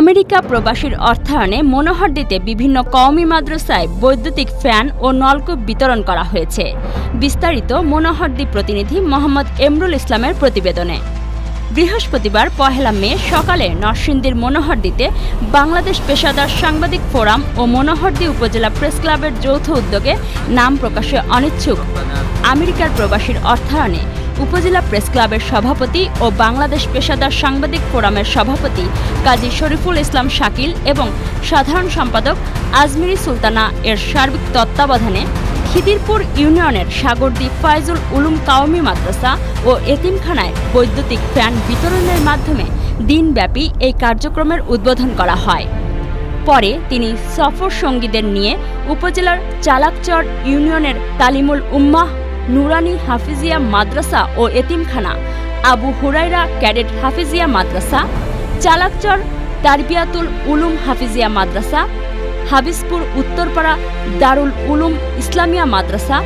America প্রবাসীর অর্থায়নে মনোহরদীতে বিভিন্ন কওমি মাদ্রাসায় বৈদ্যুতিক ফ্যান ও নলকূপ বিতরণ করা হয়েছে। বিস্তারিত মনোহরদী প্রতিনিধি মোহাম্মদ এমরুল ইসলামের প্রতিবেদনে। বৃহস্পতিবার পহেলা মে সকালে নরসিংদীর মনোহরদীতে বাংলাদেশ পেশাদার সাংবাদিক ফোরাম ও মনোহরদী উপজেলা প্রেস ক্লাবের যৌথ উদ্যোগে নাম প্রকাশে অনিচ্ছুক। আমেরিকার প্রবাসীর অর্থায়নে উপজেলা প্রেস ক্লাবের সভাপতি ও বাংলাদেশ পেশাদার সাংবাদিক ফোরামের সভাপতি কাজী শরীফুল ইসলাম শাকিল এবং সাধারণ সম্পাদক আজমিরি সুলতানা এর সার্বিক তত্ত্বাবধানে খিদিরপুর ইউনিয়নের সাগরদ্বীপ ফাইজুল উলুম কাওমি মাদ্রাসা ও এতিমখানায় বৈদ্যুতিক ফ্যান বিতরণের মাধ্যমে দিনব্যাপী এই কার্যক্রমের উদ্বোধন করা হয়। পরে তিনি সফর সঙ্গীদের নিয়ে উপজেলার চালাকচর ইউনিয়নের তালিমুল উম্মাহ নুরানি হাফিজিয়া মাদ্রাসা ও এতিমখানা, আবু হুরাইরা ক্যাডেট হাফিজিয়া মাদ্রাসা, চালাকচর তারবিয়াতুল উলুম হাফিজিয়া মাদ্রাসা, হাবিসপুর উত্তরপাড়া দারুল উলুম ইসলামিয়া মাদ্রাসা,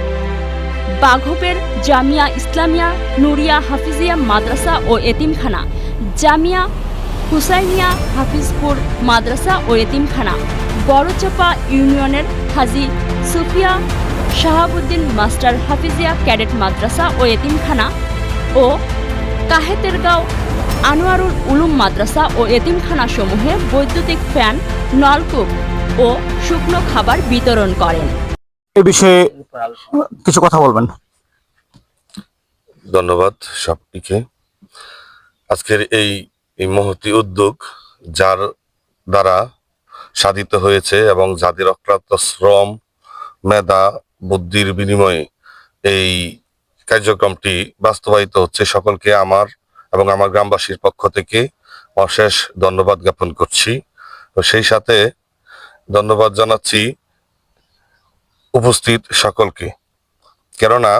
বাঘপের জামিয়া ইসলামিয়া নুরিয়া হাফিজিয়া মাদ্রাসা ও এতিমখানা, জামিয়া হুসাইনিয়া হাফিজপুর মাদ্রাসা ও এতিমখানা, বড়চাপা ইউনিয়নের হাজি সুফিয়া শাহাবুদ্দিন মাস্টার হাফিজিয়া ক্যাডেট মাদ্রাসা ও এতিমখানা ও কাহেতেরগাঁও আনোয়ারুল উলুম মাদ্রাসা ও এতিমখানা সমূহে বৈদ্যুতিক ফ্যান নলকূপ ও শুকনো খাবার বিতরণ করেন। এ বিষয়ে কিছু কথা বলবেন। ধন্যবাদ সবটিকে। আজকের এই এই মহতি উদ্যোগ যার দ্বারা সাধিত হয়েছে এবং যাদের অক্লান্ত শ্রম মেধা বুদ্ধির বিনিময়ে এই কার্যক্রমটি বাস্তবায়িত হচ্ছে। সকলকে আমার এবং আমার গ্রামবাসীর পক্ষ থেকে অশেষ ধন্যবাদ জ্ঞাপন করছি। তো সেই সাথে ধন্যবাদ জানাচ্ছি উপস্থিত সকলকে। কেননা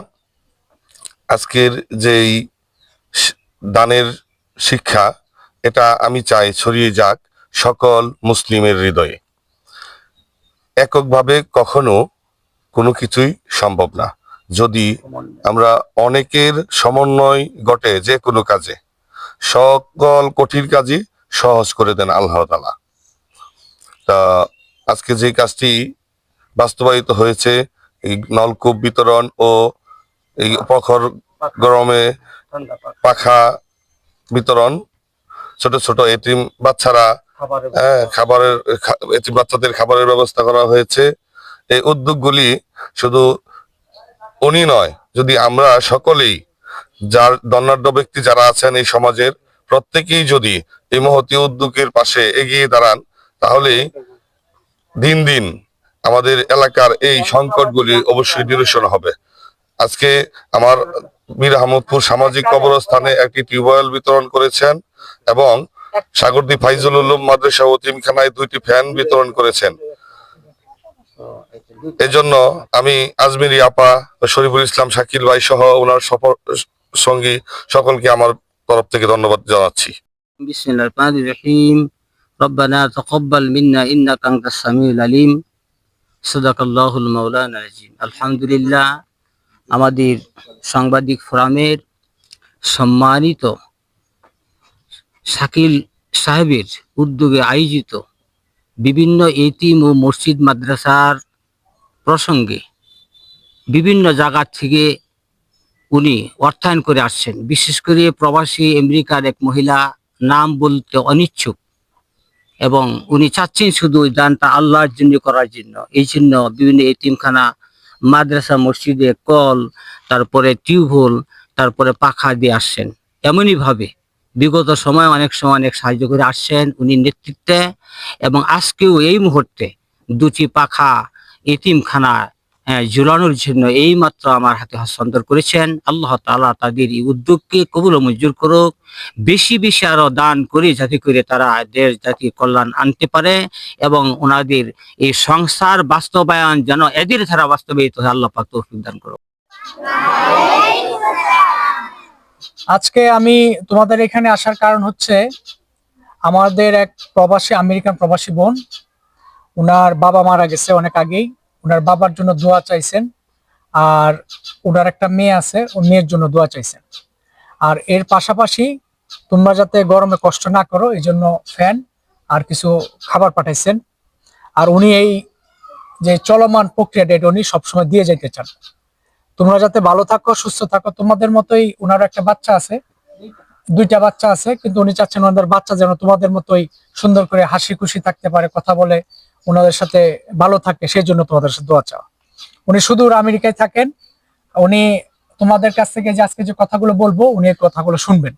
আজকের যেই দানের শিক্ষা, এটা আমি চাই ছড়িয়ে যাক সকল মুসলিমের হৃদয়ে। এককভাবে কখনো কোনো কিছুই সম্ভব না। যদি আমরা অনেকের সমন্বয় ঘটে যে কোনো কাজে সকল কঠিন কাজই সহজ করে দেন আল্লাহ তালা তা আজকে যে কাজটি বাস্তবায়িত হয়েছে এই নলকূপ বিতরণ ও এই প্রখর গরমে পাখা বিতরণ ছোট ছোট এতিম বাচ্চারা হ্যাঁ খাবারের খা- এতিম বাচ্চাদের খাবারের ব্যবস্থা করা হয়েছে। এই উদ্যোগগুলি শুধু উনি নয়, যদি আমরা সকলেই যার দণ্ডাঢ্য ব্যক্তি যারা আছেন এই সমাজের প্রত্যেকেই যদি এই মহতি উদ্যোগের পাশে এগিয়ে দাঁড়ান, তাহলেই দিন দিন আমাদের এলাকার এই সংকটগুলি অবশ্যই নিরসন হবে। আজকে আমার মীর আহমদপুর সামাজিক কবরস্থানে একটি টিউবওয়েল বিতরণ করেছেন এবং সাগরদী ফাইজুল উলুম মাদ্রাসা ও তিমখানায় দুইটি ফ্যান বিতরণ করেছেন। এজন্য আমি আজমিরি আপা, শরীফুল ইসলাম, শাকিল ভাই সহ ওনার সফর সঙ্গী সকলকে আমার তরফ থেকে ধন্যবাদ জানাচ্ছি। ربنا تقبل منا انك انت السميع العليم صدق الله আলিম। العظيم الحمد لله আলহামদুলিল্লাহ, আমাদের সাংবাদিক ফোরামের সম্মানিত শাকিল সাহেবের উদ্যোগে আয়োজিত বিভিন্ন এতিম ও মসজিদ মাদ্রাসার প্রসঙ্গে বিভিন্ন জায়গা থেকে উনি অর্থায়ন করে আসছেন। বিশেষ করে প্রবাসী আমেরিকার এক মহিলা নাম বলতে অনিচ্ছুক এবং উনি চাচ্ছেন শুধু দানটা আল্লাহর জন্য করার জন্য। এই জন্য বিভিন্ন এতিমখানা মাদ্রাসা, মসজিদে কল, তারপরে টিউবওয়েল, তারপরে পাখা দিয়ে আসছেন। এমনই ভাবে বিগত সময় অনেক সময় অনেক সাহায্য করে আসছেন উনি নেতৃত্বে এবং আজকেও এই মুহূর্তে দুটি পাখা এতিমখানা হ্যাঁ, ঝুলানোর জন্য এই মাত্র আমার হাতে হস্তান্তর করেছেন। আল্লাহ তালা তাদের এই উদ্যোগকে কবুল মঞ্জুর করুক। বেশি বেশি আরও দান করে যাতে করে তারা দেশ জাতির কল্যাণ আনতে পারে এবং ওনাদের এই সংসার বাস্তবায়ন যেন এদের ধারা বাস্তবায়িত আল্লাহ পাক তৌফিক দান করুক। আজকে আমি তোমাদের এখানে আসার কারণ হচ্ছে আমাদের এক প্রবাসী, আমেরিকান প্রবাসী বোন, উনার বাবা মারা গেছে অনেক আগেই। উনার বাবার জন্য দোয়া চাইছেন আর ওনার একটা মেয়ে আছে ও মেয়ের জন্য দোয়া চাইছেন। আর এর পাশাপাশি তোমরা যাতে গরমে কষ্ট না করো, এই জন্য ফ্যান আর কিছু খাবার পাঠাইছেন। আর উনি এই যে চলমান প্রক্রিয়াটা এটা উনি সবসময় দিয়ে যেতে চান। তোমরা যাতে ভালো থাকো, সুস্থ থাকো, তোমাদের মতোই ওনার একটা বাচ্চা আছে। দুইটা বাচ্চা আছে, কিন্তু উনি চাচ্ছেন ওনাদের বাচ্চা যেন তোমাদের মতোই সুন্দর করে হাসি খুশি থাকতে পারে, কথা বলে ওনাদের সাথে ভালো থাকে সেই জন্য তোমাদের সাথে দোয়া চাওয়া। উনি সুদূর আমেরিকায় থাকেন, উনি তোমাদের কাছ থেকে যে আজকে যে কথাগুলো বলব, উনি কথাগুলো শুনবেন।